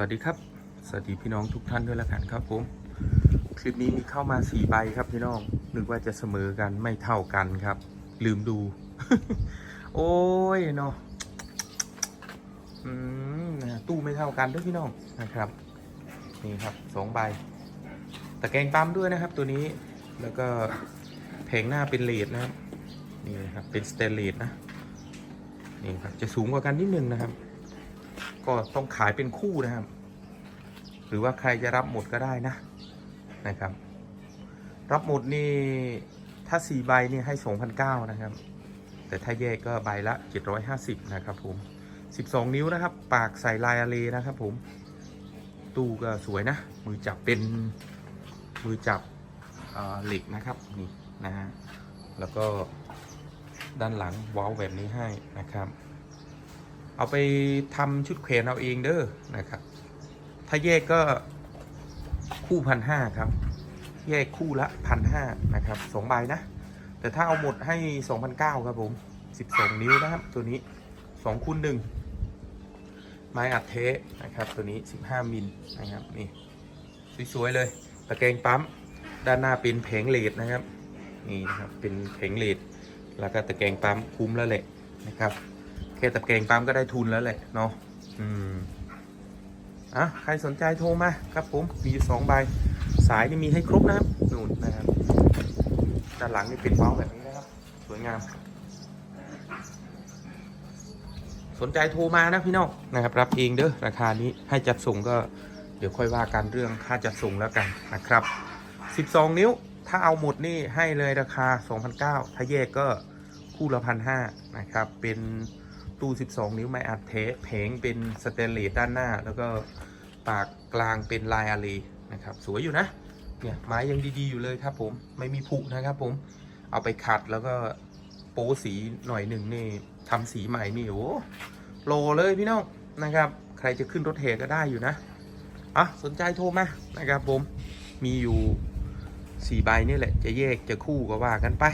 วัสดีครับ สวัสดีพี่น้องทุกท่านด้วยละกันครับผมคลิปนี้มีเข้ามาสี่ใบครับพี่น้องนึกว่าจะเสมอกันไม่เท่ากันครับ ลืมดู โอ้ยเนาะอืมตู้ไม่เท่ากันด้วยพี่น้องนะครับ นี่ครับสองใบตะแกรงปั๊มด้วยนะครับ ตัวนี้แล้วก็แผงหน้าเป็นเลดนะครับนี่ครับเป็นสเตนเลสนะนี่ครับจะสูงกว่ากันนิดนึงนะครับ ก็ต้องขายเป็นคู่นะครับ หรือว่าใครจะรับหมดก็ได้นะนะครับ รับหมดนี่ถ้า4ใบนี่ให้2,009นะครับ แต่ถ้าแยกก็ใบละ 750 นะครับผม 12 นิ้วนะครับ ปากใส่ลายอะเลนะครับผม ตู้ก็สวยนะ มือจับเป็นมือจับเหล็กนะครับนี่นะฮะแล้วก็ด้านหลังว้าแบบนี้ให้นะครับ เอาไปทำชุดแขวนเอาเองเด้อนะครับ ถ้าแยกก็คู่พันห้าครับ แยกคู่ละพันห้านะครับสองใบนะ แต่ถ้าเอาหมดให้สองพันเก้าครับผมสิบสองนิ้วนะครับ ตัวนี้สองคูณหนึ่งไม้อัดเทะนะครับ ตัวนี้สิบห้ามิลนะครับนี่สวยๆเลยตะแกรงปั๊มด้านหน้าเป็นแผงเลดนะครับนี่นะครับเป็นแผงเลดแล้วก็ตะแกรงปั๊มคุ้มแล้วแหละนะครับ แค่ตะแกรงปั๊มก็ได้ทุนแล้วแหละเนาะอืมอะใครสนใจโทรมาครับผมมีอยู่สองใบสายนี่มีให้ครบนะครับนู่นนะครับด้านหลังนี่เป็นเว้าแบบนี้นะครับ สวยงาม สนใจโทรมานะพี่น้องนะครับ รับเองเด้อราคานี้ให้จัดส่งก็เดี๋ยวค่อยว่ากันเรื่องค่าจัดส่งแล้วกันนะครับ 12 นิ้วถ้าเอาหมดนี่ให้เลยราคา 2,900ถ้าแยกก็คู่ละพันห้านะครับ เป็น ตู้ 12 นิ้วไม้อัดเทปเพงเป็นสเตนเลสด้านหน้า แล้วก็ปากกลางเป็นลายอารีนะครับ สวยอยู่นะ เนี่ยไม้ยังดีๆอยู่เลยครับผม ไม่มีผุนะครับผม เอาไปขัดแล้วก็โป้สีหน่อยหนึ่งนี่ทำสีใหม่นี่โอ้โลเลยพี่น้องนะครับ ใครจะขึ้นรถแห่ก็ได้อยู่นะอะสนใจโทรมานะครับผม มีอยู่สี่ใบนี่แหละ จะแยกจะคู่ก็ว่ากันไป